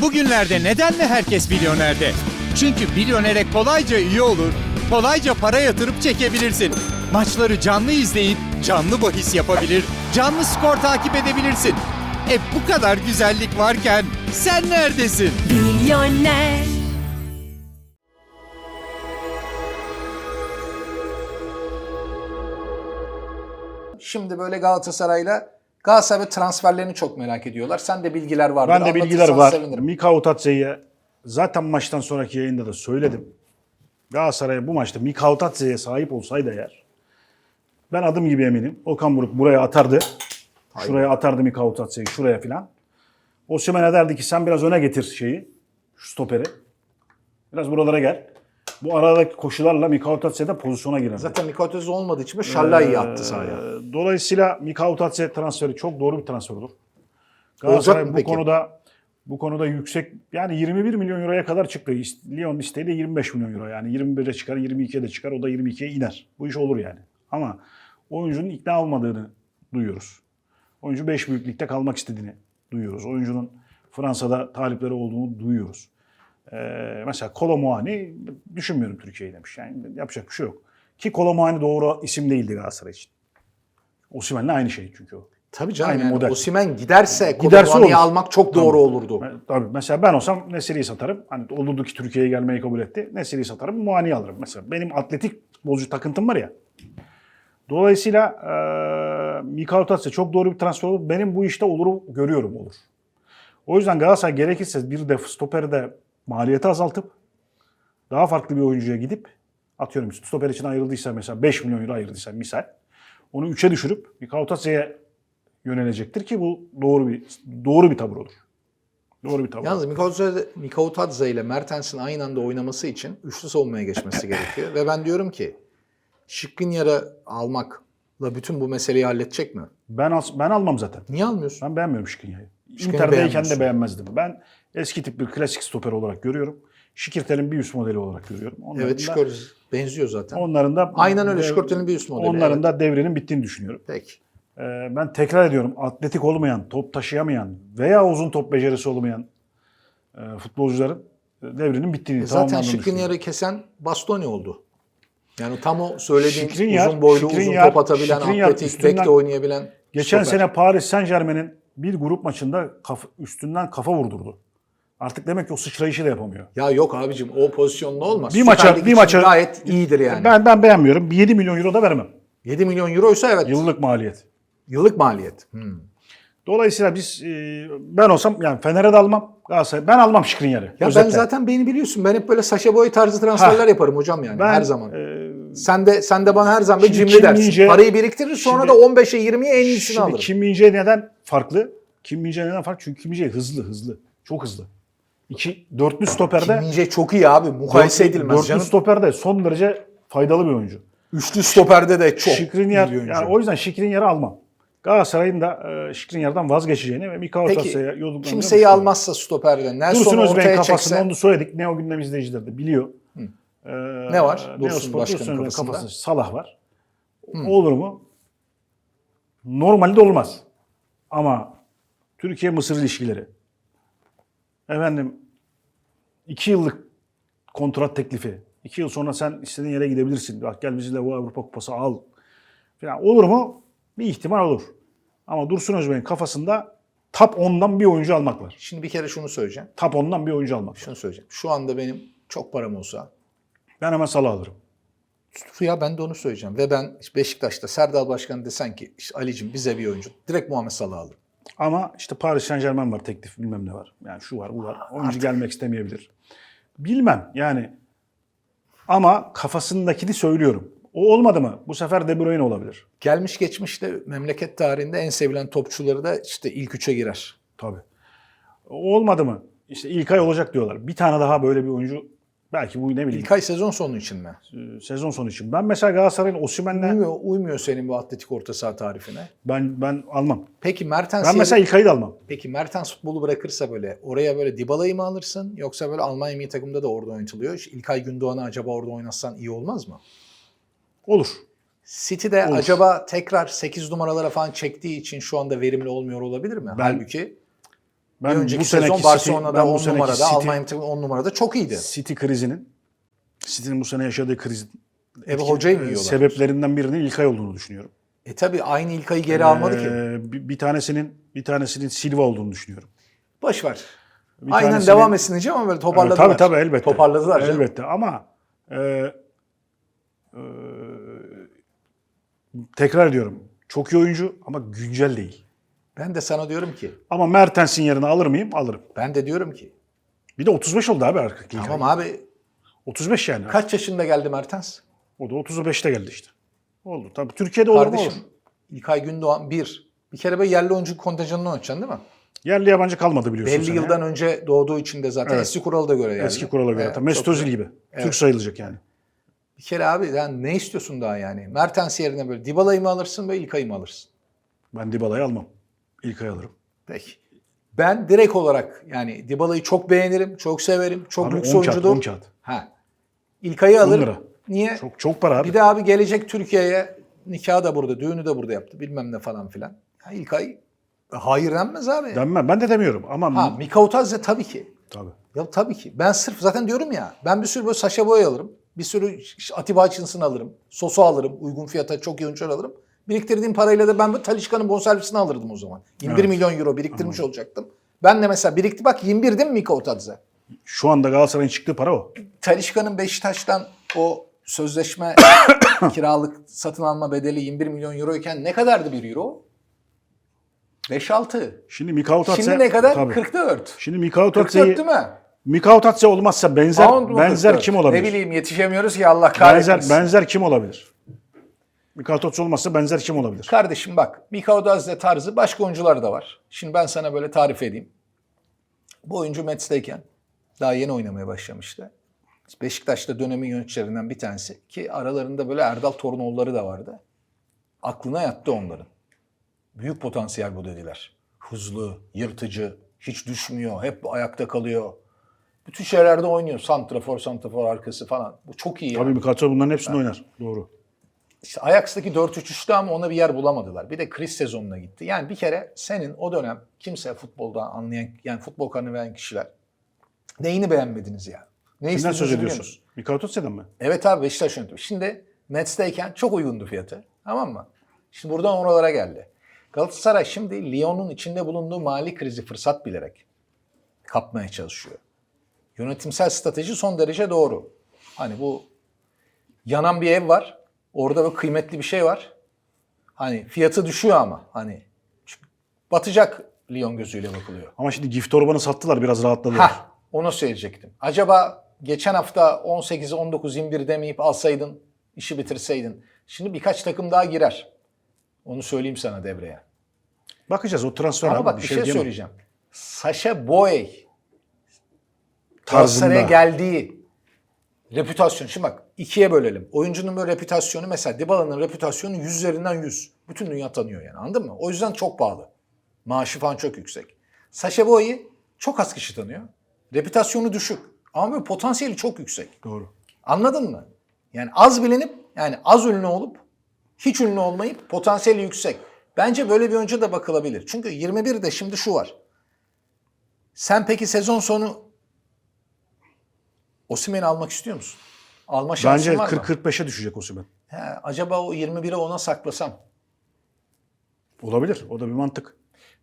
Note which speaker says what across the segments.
Speaker 1: Bugünlerde neden mi herkes milyonerde? Çünkü milyonere kolayca üye olur, kolayca para yatırıp çekebilirsin. Maçları canlı izleyip canlı bahis yapabilir, canlı skor takip edebilirsin. E bu kadar güzellik varken sen neredesin?
Speaker 2: Milyoner
Speaker 3: Şimdi böyle Galatasaray'la Galatasaray transferlerini çok merak ediyorlar. Sen de bilgiler vardır.
Speaker 4: Ben de bilgiler var.
Speaker 3: Sevinirim.
Speaker 4: Mika Otatze'ye zaten maçtan sonraki yayında da söyledim. Galatasaray bu maçta Mika Otatze'ye sahip olsaydı eğer ben adım gibi eminim. Okan Buruk buraya atardı. Şuraya atardı Mika Otatze'yi şuraya filan. Osimhen'e derdi ki sen biraz öne getir şeyi. Şu stoperi. Biraz buralara gel. Bu aradaki koşularla Mika Otatze de pozisyona girer.
Speaker 3: Zaten Mikotoz olmadığı için Şallai'yi attı sahaya.
Speaker 4: Ee, Dolayısıyla Mika Otatze transferi çok doğru bir transfer olur. Galatasaray bu
Speaker 3: peki?
Speaker 4: konuda bu konuda yüksek yani 21 milyon euroya kadar çıktı. Lyon isteğiyle 25 milyon euro yani 21'e çıkar 22'ye de çıkar o da 22'ye iner. Bu iş olur yani. Ama oyuncunun ikna olmadığını duyuyoruz. Oyuncu 5 büyüklükte kalmak istediğini duyuyoruz. Oyuncunun Fransa'da talipleri olduğunu duyuyoruz. Ee, mesela Kolomuani düşünmüyorum Türkiye'yi demiş. Yani yapacak bir şey yok. Ki Kolomuani doğru isim değildi Galatasaray için. Osimhen'le aynı şey çünkü o.
Speaker 3: Tabii canım
Speaker 4: Aynı
Speaker 3: yani
Speaker 4: model.
Speaker 3: Osimhen giderse
Speaker 4: olur.
Speaker 3: almak çok doğru olurdu.
Speaker 4: Ben- Tabii mesela ben olsam Nesiri'yi satarım. Hani olurdu ki Türkiye'ye gelmeyi kabul etti. Nesiri'yi satarım, Muani'yi alırım. Mesela benim atletik futbolcu takıntım var ya. Dolayısıyla eee Mika Otatse çok doğru bir transfer olur. Benim bu işte oluru görüyorum olur. O yüzden Galatasaray gerekirse bir de maliyeti azaltıp daha farklı bir oyuncuya gidip atıyorum stoper için ayrıldıysa mesela 5 milyon euro ayrıldıysa misal onu 3'e düşürüp Mika Otatse'ye yönelecektir ki bu doğru bir doğru bir tavır olur. Doğru bir tavır.
Speaker 3: Yalnız Mikotadze ile Mertens'in aynı anda oynaması için üçlü savunmaya geçmesi gerekiyor. Ve ben diyorum ki Şikrinyar'ı almakla bütün bu meseleyi halledecek mi?
Speaker 4: Ben al- ben almam zaten.
Speaker 3: Niye almıyorsun?
Speaker 4: Ben beğenmiyorum Şikrinya'yı.
Speaker 3: Şikrinya'yı
Speaker 4: Inter'deyken
Speaker 3: beğenmiyorsun.
Speaker 4: de beğenmezdim. Ben eski tip bir klasik stoper olarak görüyorum. Şikirtel'in bir üst modeli olarak görüyorum. Onların
Speaker 3: Evet
Speaker 4: da,
Speaker 3: benziyor zaten.
Speaker 4: onların da
Speaker 3: Aynen öyle, Şikirtel'in bir üst modeli,
Speaker 4: Onların
Speaker 3: evet.
Speaker 4: da devrinin bittiğini düşünüyorum.
Speaker 3: Peki.
Speaker 4: Ee, ben tekrar ediyorum atletik olmayan, top taşıyamayan veya uzun top becerisi olmayan e, futbolcuların e, devrinin bittiğini
Speaker 3: E Zaten
Speaker 4: tamamlandığını
Speaker 3: Şikrinyar'ı kesen Bastoni oldu. Yani tam o söylediğin
Speaker 4: Şikrinyar-
Speaker 3: uzun boylu, uzun top atabilen,
Speaker 4: Şikrinyar
Speaker 3: atletik,
Speaker 4: üstünden-
Speaker 3: bekte oynayabilen
Speaker 4: Geçen
Speaker 3: stoper.
Speaker 4: sene Paris Saint Germain'in bir grup maçında kafa- üstünden kafa vurdurdu. Artık demek ki o sıçrayışı da yapamıyor.
Speaker 3: Ya yok abicim o pozisyonda olmaz.
Speaker 4: Bir
Speaker 3: Süper
Speaker 4: maça-
Speaker 3: Lig
Speaker 4: bir
Speaker 3: için
Speaker 4: maça-
Speaker 3: gayet iyidir yani.
Speaker 4: Ben ben beğenmiyorum. Bir 7 milyon euro da vermem.
Speaker 3: 7 milyon euroysa evet.
Speaker 4: Yıllık maliyet.
Speaker 3: Yıllık maliyet. Hmm.
Speaker 4: Dolayısıyla biz e, ben olsam yani Fener'e de almam. Galatasaray ben almam Şikrinyar'ı.
Speaker 3: Ya ben
Speaker 4: Özetle.
Speaker 3: zaten beni biliyorsun. Ben hep böyle Saşa Boy tarzı transferler
Speaker 4: Ha.
Speaker 3: yaparım hocam yani
Speaker 4: ben,
Speaker 3: her zaman.
Speaker 4: e,
Speaker 3: sen de sen de bana her zaman bir cimri dersin.
Speaker 4: Min-jae-
Speaker 3: Parayı biriktirir sonra
Speaker 4: Şimdi-
Speaker 3: da 15'e 20'ye en iyisini alırım.
Speaker 4: Kim Min-jae neden farklı? Kim Min-jae neden farklı? Çünkü Kim Min-jae hızlı hızlı. Çok hızlı. İki, dörtlü stoperde
Speaker 3: Kim Min-jae çok iyi abi. Mukayese
Speaker 4: dörtlü,
Speaker 3: edilmez
Speaker 4: dörtlü
Speaker 3: canım.
Speaker 4: stoperde son derece faydalı bir oyuncu.
Speaker 3: Üçlü stoperde de çok
Speaker 4: Şikrinyar,
Speaker 3: iyi oyuncu.
Speaker 4: yani o yüzden Şikrinyar'ı almam. Galatasaray'ın da e, Şikrinyar'dan vazgeçeceğini ve Mika
Speaker 3: Peki
Speaker 4: Otasa'ya yolunduklarını
Speaker 3: kimseyi almazsa stoperden.
Speaker 4: Dursun
Speaker 3: Nelson'u
Speaker 4: Özbey'in kafasında
Speaker 3: çekse.
Speaker 4: onu söyledik. Ne o gündem izleyiciler de biliyor. Ee,
Speaker 3: Ne var Dursun Başkan'ın kafasında?
Speaker 4: kafasında Salah var. Olur mu? Normalde olmaz. Ama Türkiye-Mısır ilişkileri. Efendim iki yıllık kontrat teklifi. İki yıl sonra sen istediğin yere gidebilirsin. Bak gel bizimle bu Avrupa Kupası al. Falan. Olur mu? Bir ihtimal olur. Ama Dursun Özbey'in kafasında top 10'dan bir oyuncu almak var.
Speaker 3: Şimdi bir kere şunu söyleyeceğim.
Speaker 4: Top 10'dan bir oyuncu almak var.
Speaker 3: Şunu söyleyeceğim. Şu anda benim çok param olsa
Speaker 4: Ben hemen Salah alırım.
Speaker 3: ya ben de onu söyleyeceğim. Ve ben Beşiktaş'ta Serdal Başkan desen ki işte Ali'cim bize bir oyuncu. Direkt Muhammed Salah alırım.
Speaker 4: Ama işte Paris Saint Germain var teklif bilmem ne var. Yani şu var bu var. Oyuncu gelmek istemeyebilir. Bilmem yani. Ama kafasındakini söylüyorum. O olmadı mı? Bu sefer De Bruyne olabilir.
Speaker 3: Gelmiş geçmiş de memleket tarihinde en sevilen topçuları da işte ilk üçe girer.
Speaker 4: Tabii. O olmadı mı? İşte ilk ay olacak diyorlar. Bir tane daha böyle bir oyuncu belki bu ne bileyim
Speaker 3: İlk ay sezon sonu için mi?
Speaker 4: e, sezon sonu için. Ben mesela Galatasaray'ın Osimhen'le
Speaker 3: Uymuyor, uymuyor senin bu atletik orta saha tarifine.
Speaker 4: ben ben almam.
Speaker 3: Peki Mertens
Speaker 4: Ben mesela ilk ayı da almam.
Speaker 3: Peki Mertens futbolu bırakırsa böyle oraya böyle Dybala'yı mı alırsın yoksa böyle Almanya milli takımda da orada oynatılıyor. İşte İlkay Gündoğan'ı acaba orada oynatsan iyi olmaz mı?
Speaker 4: Olur.
Speaker 3: City'de
Speaker 4: Olur.
Speaker 3: acaba tekrar 8 numaralara falan çektiği için şu anda verimli olmuyor olabilir mi? Halbuki
Speaker 4: Ben
Speaker 3: bir önceki
Speaker 4: bu
Speaker 3: sezon
Speaker 4: City-
Speaker 3: Barcelona'da
Speaker 4: bu
Speaker 3: 10
Speaker 4: seneki
Speaker 3: numarada,
Speaker 4: City-
Speaker 3: Almanya 10 numarada çok iyiydi.
Speaker 4: City krizinin City'nin bu sene yaşadığı krizin
Speaker 3: Eve hocayı mı
Speaker 4: e,
Speaker 3: yiyorlar?
Speaker 4: sebeplerinden birinin İlkay olduğunu düşünüyorum.
Speaker 3: E tabi aynı İlkay'ı geri almadı ki.
Speaker 4: Ee, bir, bir tanesinin bir tanesinin Silva olduğunu düşünüyorum.
Speaker 3: Boş ver.
Speaker 4: Bir
Speaker 3: Aynen
Speaker 4: tanesinin-
Speaker 3: devam etsin diyeceğim ama böyle toparladılar.
Speaker 4: Tabii tabii elbette.
Speaker 3: Toparladılar canım.
Speaker 4: Elbette ama e, e, tekrar ediyorum. Çok iyi oyuncu ama güncel değil.
Speaker 3: Ben de sana diyorum ki,
Speaker 4: Ama Mertens'in yerine alır mıyım? Alırım.
Speaker 3: ben de diyorum ki.
Speaker 4: Bir de 35 oldu abi artık.
Speaker 3: Tamam abi
Speaker 4: 35 yani.
Speaker 3: kaç yaşında geldi Mertens?
Speaker 4: O da 35'te geldi işte. Oldu. Tabii Türkiye'de olur mu olur.
Speaker 3: Kardeşim İlkay Gündoğan bir. Bir kere böyle yerli oyuncu kontenjanını oynayacaksın değil mi?
Speaker 4: Yerli yabancı kalmadı biliyorsun
Speaker 3: Belli
Speaker 4: sen
Speaker 3: yıldan
Speaker 4: ya.
Speaker 3: önce doğduğu için de zaten
Speaker 4: Evet.
Speaker 3: eski kuralı da göre geldi.
Speaker 4: Eski kurala göre.
Speaker 3: Evet,
Speaker 4: Tabii Mesut
Speaker 3: çok
Speaker 4: Özil
Speaker 3: güzel.
Speaker 4: gibi. Türk sayılacak yani.
Speaker 3: Bir kere abi yani ne istiyorsun daha yani? Mertens yerine böyle Dybala'yı mı alırsın ve İlkay'ı mı alırsın?
Speaker 4: Ben Dybala'yı almam. İlkay alırım.
Speaker 3: Peki. Ben direkt olarak yani Dybala'yı çok beğenirim, çok severim. Çok
Speaker 4: Abi
Speaker 3: lüks
Speaker 4: 10 kağıt,
Speaker 3: oyuncudur.
Speaker 4: 10 kağıt.
Speaker 3: Ha. İlkay'ı
Speaker 4: 10
Speaker 3: alırım.
Speaker 4: lira.
Speaker 3: Niye?
Speaker 4: Çok çok para abi.
Speaker 3: Bir de abi gelecek Türkiye'ye nikahı da burada, düğünü de burada yaptı. Bilmem ne falan filan. Ya İlkay hayır denmez abi.
Speaker 4: Denmem. Ben de demiyorum ama
Speaker 3: Ha Mikautadze tabii ki.
Speaker 4: tabii.
Speaker 3: Ya tabii ki. Ben sırf zaten diyorum ya. Ben bir sürü böyle Sasha Boy alırım. Bir sürü Atiba Hutchinson alırım. Sosu alırım. Uygun fiyata çok iyi oyuncular alırım. Biriktirdiğim parayla da ben bu Talişka'nın bonservisini alırdım o zaman. 21
Speaker 4: Evet.
Speaker 3: milyon euro biriktirmiş olacaktım. Ben de mesela birikti bak 21 değil mi Mikautadze?
Speaker 4: Şu anda Galatasaray'ın çıktığı para o.
Speaker 3: Talişka'nın Beşiktaş'tan o sözleşme kiralık satın alma bedeli 21 milyon euro iken ne kadardı bir euro? 5-6.
Speaker 4: Şimdi Mikautatse
Speaker 3: Şimdi ne kadar?
Speaker 4: Tabii.
Speaker 3: 44.
Speaker 4: Şimdi
Speaker 3: 44
Speaker 4: Mikautatse'yi
Speaker 3: değil mi?
Speaker 4: Mikautatse olmazsa benzer benzer
Speaker 3: 44?
Speaker 4: kim olabilir?
Speaker 3: Ne bileyim yetişemiyoruz ki Allah kahretmesin.
Speaker 4: benzer benzer kim olabilir? Mikautatse olmazsa benzer kim olabilir?
Speaker 3: Kardeşim bak Mikao Dazde tarzı başka oyuncular da var. Şimdi ben sana böyle tarif edeyim. Bu oyuncu Mets'teyken daha yeni oynamaya başlamıştı. Beşiktaş'ta dönemin yöneticilerinden bir tanesi. Ki aralarında böyle Erdal Torunoğulları da vardı. Aklına yattı onların. Büyük potansiyel bu dediler. Hızlı, yırtıcı, hiç düşmüyor, hep ayakta kalıyor. Bütün şeylerde oynuyor. Santrafor, santrafor arkası falan. Bu çok iyi.
Speaker 4: Tabii Mikautatse bunların hepsinde oynar. Doğru.
Speaker 3: İşte Ajax'taki 4-3-3'te ama ona bir yer bulamadılar. Bir de kriz sezonuna gitti. Yani bir kere senin o dönem kimse futboldan anlayan, yani futbol kanı veren kişiler neyini beğenmediniz ya? Ne
Speaker 4: Kimden söz
Speaker 3: biliyor
Speaker 4: ediyorsun?
Speaker 3: musunuz?
Speaker 4: Mikautatse'den mi?
Speaker 3: Evet abi Beşiktaş yönetimi. Şimdi Mets'teyken çok uygundu fiyatı. Tamam mı? Şimdi buradan oralara geldi. Galatasaray şimdi Lyon'un içinde bulunduğu mali krizi fırsat bilerek kapmaya çalışıyor. Yönetimsel strateji son derece doğru. Hani bu yanan bir ev var. Orada böyle kıymetli bir şey var. Hani fiyatı düşüyor ama hani batacak Lyon gözüyle bakılıyor.
Speaker 4: Ama şimdi Gift Orban'ı sattılar biraz rahatladılar.
Speaker 3: Ha, onu söyleyecektim. Acaba geçen hafta 18 19 21 demeyip alsaydın, işi bitirseydin. Şimdi birkaç takım daha girer. Onu söyleyeyim sana devreye.
Speaker 4: Bakacağız o transfer
Speaker 3: Ama
Speaker 4: abi,
Speaker 3: bak bir şey,
Speaker 4: diyemem.
Speaker 3: söyleyeceğim. Sasha Boy
Speaker 4: Tarzında.
Speaker 3: Geldiği reputasyon. Şimdi bak ikiye bölelim. Oyuncunun reputasyonu mesela Dybala'nın reputasyonu 100 üzerinden 100. Bütün dünya tanıyor yani anladın mı? O yüzden çok pahalı. Maaşı falan çok yüksek. Sasha Boy'u çok az kişi tanıyor. Reputasyonu düşük. Ama böyle potansiyeli çok yüksek.
Speaker 4: Doğru.
Speaker 3: Anladın mı? Yani az bilinip yani az ünlü olup hiç ünlü olmayıp potansiyeli yüksek. Bence böyle bir oyuncu da bakılabilir. Çünkü 21'de şimdi şu var. Sen peki sezon sonu Osimhen'i almak istiyor musun? Alma şansın
Speaker 4: Bence
Speaker 3: var mı?
Speaker 4: 40-45'e düşecek Osimhen.
Speaker 3: He, acaba o 21'i ona saklasam.
Speaker 4: Olabilir. O da bir mantık.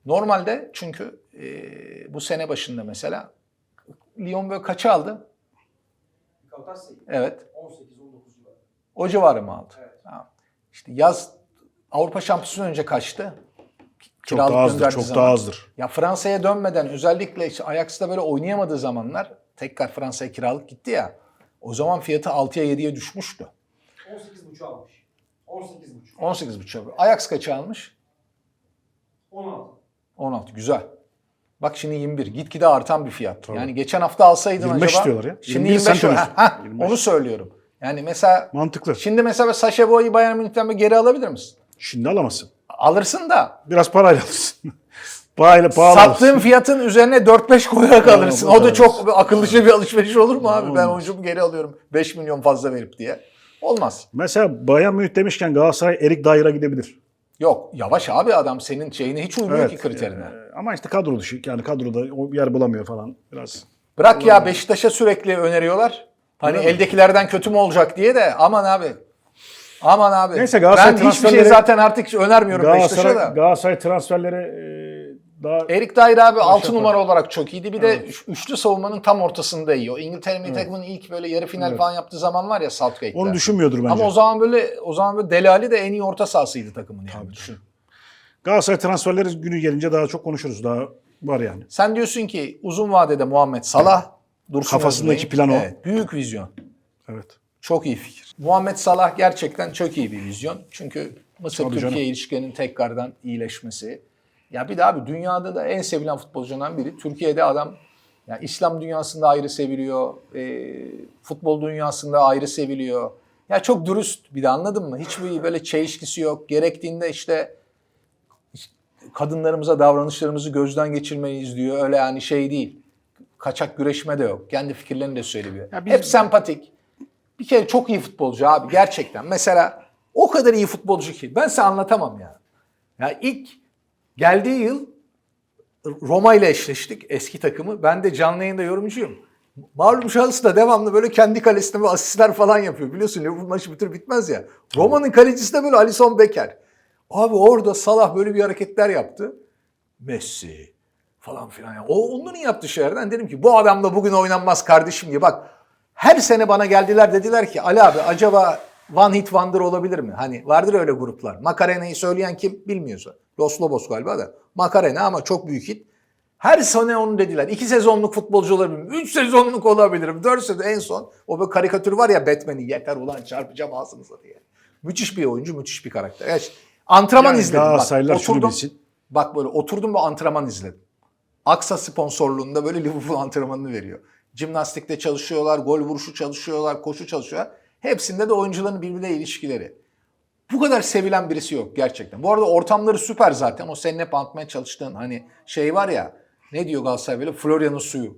Speaker 3: Normalde çünkü e, bu sene başında mesela Lyon böyle kaça aldı? Evet.
Speaker 2: 18-19 civarı.
Speaker 3: O civarı mı aldı? Tamam. İşte yaz Avrupa Şampiyonası önce kaçtı?
Speaker 4: Çok daha azdır.
Speaker 3: gönderdiği
Speaker 4: Çok
Speaker 3: zaman.
Speaker 4: daha azdır.
Speaker 3: Ya Fransa'ya dönmeden özellikle işte Ajax'ta böyle oynayamadığı zamanlar tekrar Fransa'ya kiralık gitti ya. O zaman fiyatı 6'ya 7'ye düşmüştü.
Speaker 2: 18.5 almış. 18.5.
Speaker 3: 18,5. Ajax kaça almış?
Speaker 2: 16.
Speaker 3: 16. Güzel. Bak şimdi 21. Gitgide artan bir fiyat. Yani geçen hafta alsaydın
Speaker 4: 25
Speaker 3: acaba.
Speaker 4: diyorlar ya.
Speaker 3: Şimdi
Speaker 4: 21 sen
Speaker 3: 25.
Speaker 4: tanıyorsun.
Speaker 3: Ha, ha,
Speaker 4: 25.
Speaker 3: onu söylüyorum. Yani mesela
Speaker 4: Mantıklı.
Speaker 3: şimdi mesela Sasha Boy'u Bayern Münih'ten geri alabilir misin?
Speaker 4: Şimdi alamazsın.
Speaker 3: Alırsın da
Speaker 4: Biraz parayla alırsın. Parayla pahalı
Speaker 3: sattığın
Speaker 4: alırsın.
Speaker 3: fiyatın üzerine 4-5 koyarak alırsın. O da çok akıllıca bir alışveriş olur mu abi? Ben oyuncumu geri alıyorum 5 milyon fazla verip diye. Olmaz.
Speaker 4: Mesela Bayern Münih demişken Galatasaray Erik Dair'a gidebilir.
Speaker 3: Yok yavaş abi adam senin şeyine hiç uymuyor
Speaker 4: Evet,
Speaker 3: ki kriterine.
Speaker 4: e, ama işte kadro dışı. Yani kadroda o yer bulamıyor falan biraz.
Speaker 3: Bırak ya Beşiktaş'a sürekli öneriyorlar. Hani eldekilerden kötü mü olacak diye de aman abi. Aman abi.
Speaker 4: Neyse, Galatasaray
Speaker 3: ben hiçbir şey
Speaker 4: transferleri-
Speaker 3: zaten artık önermiyorum Beşiktaş'a
Speaker 4: Galatasaray,
Speaker 3: da.
Speaker 4: Galatasaray transferleri e, daha
Speaker 3: Erik Dyer abi 6
Speaker 4: yapar.
Speaker 3: numara olarak çok iyiydi. Bir de üç- üçlü savunmanın tam ortasında iyi. O İngiltere milli takımının ilk böyle yarı final
Speaker 4: Evet.
Speaker 3: falan yaptığı zaman var ya Southgate'ler.
Speaker 4: onu düşünmüyordur bence.
Speaker 3: Ama o zaman böyle o zaman böyle Delali de en iyi orta sahasıydı takımın yani. düşün.
Speaker 4: Galatasaray transferleri günü gelince daha çok konuşuruz. Daha var yani.
Speaker 3: Sen diyorsun ki uzun vadede Muhammed Salah Dursun
Speaker 4: Kafasındaki plan o.
Speaker 3: Evet, büyük vizyon.
Speaker 4: Evet.
Speaker 3: Çok iyi fikir. Muhammed Salah gerçekten çok iyi bir vizyon. Çünkü Mısır
Speaker 4: Tabii
Speaker 3: Türkiye ilişkilerinin tekrardan iyileşmesi. Ya bir de abi dünyada da en sevilen futbolculardan biri. Türkiye'de adam ya İslam dünyasında ayrı seviliyor. e, futbol dünyasında ayrı seviliyor. Ya çok dürüst bir de anladın mı? Hiçbir böyle çelişkisi yok. Gerektiğinde işte kadınlarımıza davranışlarımızı gözden geçirmeyiz diyor. Öyle yani şey değil. Kaçak güreşme de yok. Kendi fikirlerini de söylüyor.
Speaker 4: Biz-
Speaker 3: Hep sempatik. Bir kere çok iyi futbolcu abi gerçekten. Mesela o kadar iyi futbolcu ki ben size anlatamam ya. Ya ilk geldiği yıl Roma ile eşleştik eski takımı. Ben de canlı yayında yorumcuyum. Malum şahıs da devamlı böyle kendi kalesine böyle asistler falan yapıyor. Biliyorsun Liverpool maçı bitir bitmez ya. Roma'nın kalecisi de böyle Alisson Becker. Abi orada Salah böyle bir hareketler yaptı. Messi falan filan. ya. O onların yaptığı şeylerden dedim ki bu adamla bugün oynanmaz kardeşim diye. Bak her sene bana geldiler dediler ki Ali abi acaba One Hit Wonder olabilir mi? Hani vardır öyle gruplar. Makarena'yı söyleyen kim bilmiyorsa. Los Lobos galiba da. Makarena ama çok büyük hit. Her sene onu dediler. İki sezonluk futbolcu olabilirim. Üç sezonluk olabilirim. Dört sezon en son. O böyle karikatür var ya Batman'i yeter ulan çarpacağım ağzınıza diye. Müthiş bir oyuncu, müthiş bir karakter. Evet, antrenman
Speaker 4: Yani
Speaker 3: izledim. Bak,
Speaker 4: Galatasaraylılar şunu
Speaker 3: oturdum,
Speaker 4: bilsin.
Speaker 3: bak böyle oturdum ve antrenman izledim. Aksa sponsorluğunda böyle Liverpool antrenmanını veriyor. Jimnastikte çalışıyorlar, gol vuruşu çalışıyorlar, koşu çalışıyorlar. Hepsinde de oyuncuların birbirine ilişkileri. Bu kadar sevilen birisi yok gerçekten. Bu arada ortamları süper zaten. O senin hep anlatmaya çalıştığın hani şey var ya ne diyor Galatasaray böyle Florya'nın suyu.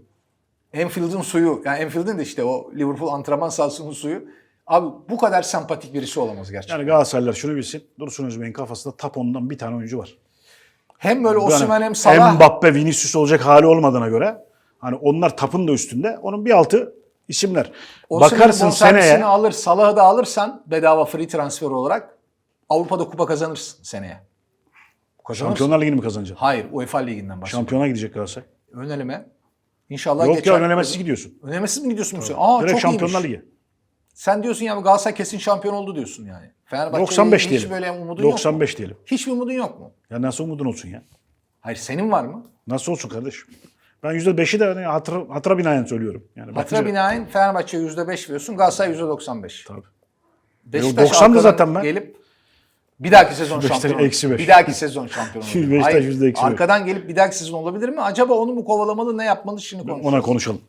Speaker 3: Enfield'ın suyu. Yani Enfield'ın da işte o Liverpool antrenman sahasının suyu. Abi bu kadar sempatik birisi olamaz gerçekten.
Speaker 4: Yani Galatasaraylılar şunu bilsin. Dursun Özbey'in kafasında top 10'dan bir tane oyuncu var.
Speaker 3: hem böyle Osimhen hem Salah.
Speaker 4: Mbappe, Vinicius olacak hali olmadığına göre hani onlar tapın da üstünde. Onun bir altı isimler.
Speaker 3: Osimhen'in
Speaker 4: Bakarsın seneye
Speaker 3: alır, Salah'ı da alırsan bedava free transfer olarak Avrupa'da kupa kazanırsın seneye. Kazanırsın.
Speaker 4: Şampiyonlar Ligi'ni mi kazanacaksın?
Speaker 3: Hayır, UEFA Ligi'nden bahsediyorum.
Speaker 4: Şampiyona gidecek Galatasaray.
Speaker 3: Ön eleme. İnşallah
Speaker 4: Yok
Speaker 3: geçer.
Speaker 4: ya önelemesiz gidiyorsun.
Speaker 3: Önelemesiz mi gidiyorsun bu sene? Aa
Speaker 4: Direkt
Speaker 3: çok
Speaker 4: Şampiyonlar
Speaker 3: iyiymiş.
Speaker 4: Ligi.
Speaker 3: Sen diyorsun ya Galatasaray kesin şampiyon oldu diyorsun yani. Fenerbahçe'yle
Speaker 4: 95
Speaker 3: hiç
Speaker 4: diyelim.
Speaker 3: böyle umudun yok mu?
Speaker 4: 95 diyelim.
Speaker 3: Hiçbir umudun yok mu?
Speaker 4: Ya nasıl umudun olsun ya?
Speaker 3: Hayır senin var mı?
Speaker 4: Nasıl olsun kardeşim? Ben %5'i de hani hatıra, hatıra binaen söylüyorum. Yani
Speaker 3: Hatıra
Speaker 4: bakınca-
Speaker 3: binaen Fenerbahçe'ye %5 veriyorsun, Galatasaray %95.
Speaker 4: Tabii.
Speaker 3: Beşiktaş
Speaker 4: 90'dı
Speaker 3: arkadan
Speaker 4: zaten ben.
Speaker 3: Gelip bir dahaki sezon
Speaker 4: Beşiktaş
Speaker 3: şampiyon olur.
Speaker 4: eksi beş.
Speaker 3: Bir dahaki sezon şampiyon olur.
Speaker 4: Beşiktaş
Speaker 3: Hayır,
Speaker 4: yüzde eksi beş.
Speaker 3: arkadan gelip bir dahaki sezon olabilir mi? Acaba onu mu kovalamalı ne yapmalı şimdi konuşalım.
Speaker 4: Ona konuşalım.